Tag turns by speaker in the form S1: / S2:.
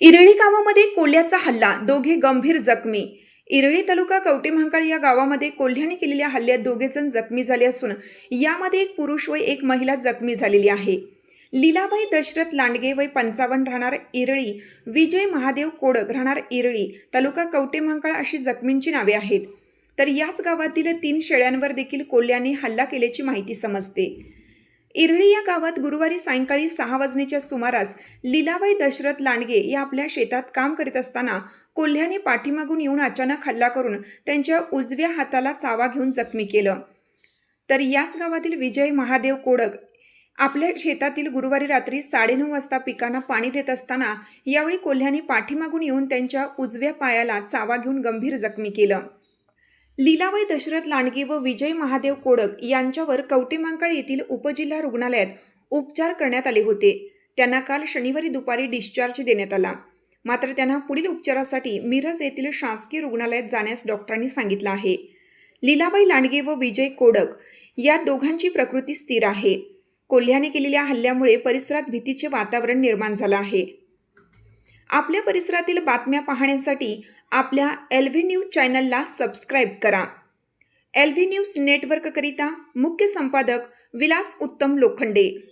S1: इरळी गावामध्ये कोल्ह्याचा हल्ला दोघे गंभीर जखमी. इरळी तालुका कवटेमहांकाळ या गावामध्ये कोल्ह्याने केलेल्या हल्ल्यात दोघे जण जखमी झाले असून यामध्ये एक पुरुष व एक महिला जखमी झालेली आहे. लीलाबाई दशरथ लांडगे वय पंचावन्न राहणार इरळी विजय महादेव कोडक राहणार इरळी तालुका कवटेमहांकाळ अशी जखमींची नावे आहेत. तर याच गावातील तीन शेळ्यांवर देखील कोल्ह्याने हल्ला केल्याची माहिती समजते. इरळी या गावात गुरुवारी सायंकाळी सहा वाजण्याच्या सुमारास लीलाबाई दशरथ लांडगे या आपल्या शेतात काम करीत असताना कोल्ह्याने पाठीमागून येऊन अचानक हल्ला करून त्यांच्या उजव्या हाताला चावा घेऊन जखमी केलं. तर याच गावातील विजय महादेव कोडक आपल्या शेतातील गुरुवारी रात्री साडेनऊ वाजता पिकांना पाणी देत असताना यावेळी कोल्ह्याने पाठीमागून येऊन त्यांच्या उजव्या पायाला चावा घेऊन गंभीर जखमी केलं. लीलाबाई दशरथ लांडगे व विजय महादेव कोडक यांच्यावर कवटेमांकाळ येथील उपजिल्हा रुग्णालयात उपचार करण्यात आले होते. त्यांना काल शनिवारी दुपारी डिस्चार्ज देण्यात आला. मात्र त्यांना पुढील उपचारासाठी मिरज येथील शासकीय रुग्णालयात जाण्यास डॉक्टरांनी सांगितलं आहे. लीलाबाई लांडगे व विजय कोडक या दोघांची प्रकृती स्थिर आहे. कोल्ह्याने केलेल्या हल्ल्यामुळे परिसरात भीतीचे वातावरण निर्माण झालं आहे. आपल्या परिसरातील बातम्या पाहण्यासाठी आपल्या एल व्ही न्यूज चॅनलला सबस्क्राईब करा. एल व्ही न्यूज नेटवर्ककरिता मुख्य संपादक विलास उत्तम लोखंडे.